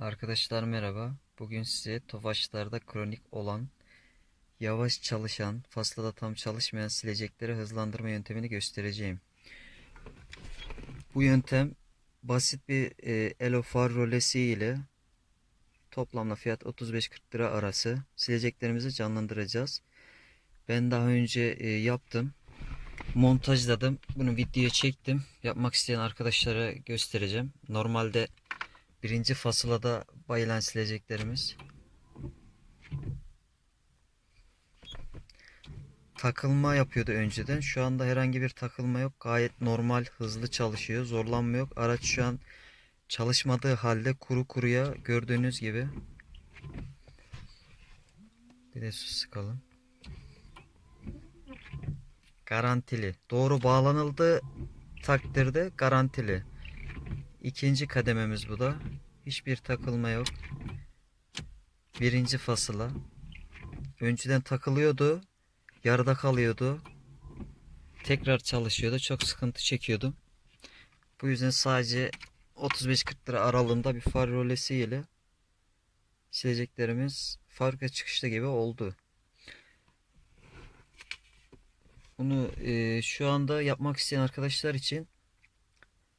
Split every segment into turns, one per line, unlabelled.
Arkadaşlar merhaba. Bugün size Tofaşlarda kronik olan, yavaş çalışan, faslada tam çalışmayan silecekleri hızlandırma yöntemini göstereceğim. Bu yöntem basit bir e, elo rolesi ile toplamda fiyat 35-40 lira arası sileceklerimizi canlandıracağız. Ben daha önce e, yaptım. Montajladım. Bunu videoya çektim. Yapmak isteyen arkadaşlara göstereceğim. Normalde Birinci fasılada bayılan sileceklerimiz. Takılma yapıyordu önceden. Şu anda herhangi bir takılma yok. Gayet normal, hızlı çalışıyor. Zorlanma yok. Araç şu an çalışmadığı halde kuru kuruya gördüğünüz gibi. Bir de su sıkalım. Garantili. Doğru bağlanıldığı takdirde garantili. İkinci kadememiz bu da. Hiçbir takılma yok. Birinci fasıla. Önceden takılıyordu. Yarıda kalıyordu. Tekrar çalışıyordu. Çok sıkıntı çekiyordum. Bu yüzden sadece 35-40 lira aralığında bir far rolesi ile sileceklerimiz fabrika çıkışta gibi oldu. Bunu e, şu anda yapmak isteyen arkadaşlar için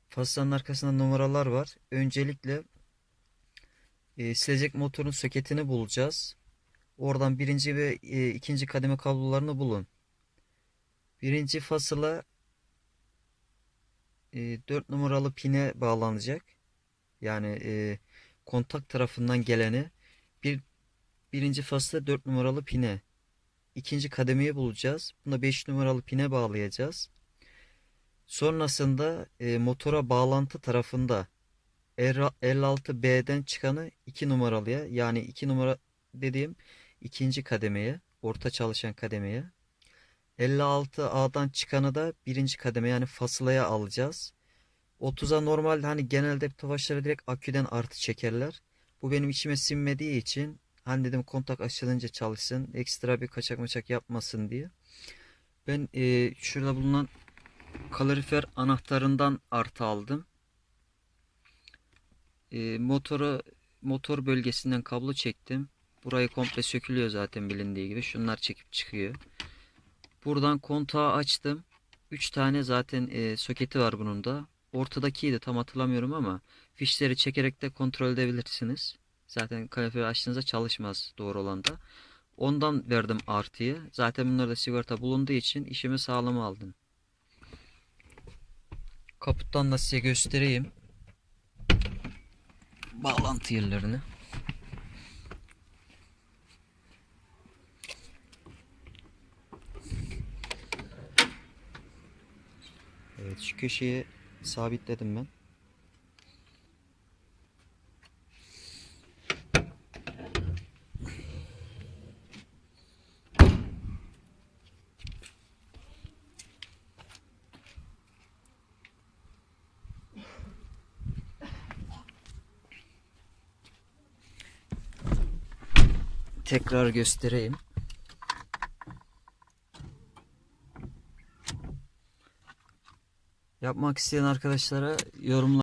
Fasanın arkasında numaralar var. Öncelikle e, silecek motorun soketini bulacağız. Oradan birinci ve e, ikinci kademe kablolarını bulun. Birinci fasıla e, 4 numaralı pine bağlanacak. Yani e, kontak tarafından geleni bir birinci fasıla 4 numaralı pine. İkinci kademeyi bulacağız. Buna 5 numaralı pine bağlayacağız. Sonrasında e, motora bağlantı tarafında R56B'den çıkanı 2 numaralıya yani 2 numara dediğim ikinci kademeye orta çalışan kademeye 56A'dan çıkanı da birinci kademe yani fasılaya alacağız. 30'a normal hani genelde tofaşları direkt aküden artı çekerler. Bu benim içime sinmediği için hani dedim kontak açılınca çalışsın ekstra bir kaçak maçak yapmasın diye. Ben e, şurada bulunan kalorifer anahtarından artı aldım. E, motoru motor bölgesinden kablo çektim. Burayı komple sökülüyor zaten bilindiği gibi. Şunlar çekip çıkıyor. Buradan kontağı açtım. 3 tane zaten e, soketi var bunun da. Ortadakiydi tam hatırlamıyorum ama fişleri çekerek de kontrol edebilirsiniz. Zaten kaloriferi açtığınızda çalışmaz doğru olan da. Ondan verdim artıyı. Zaten bunlarda sigorta bulunduğu için işimi sağlam aldım. Kaputtan da size göstereyim. Bağlantı yerlerini. Evet şu köşeye sabitledim ben. Tekrar göstereyim. Yapmak isteyen arkadaşlara yorumlar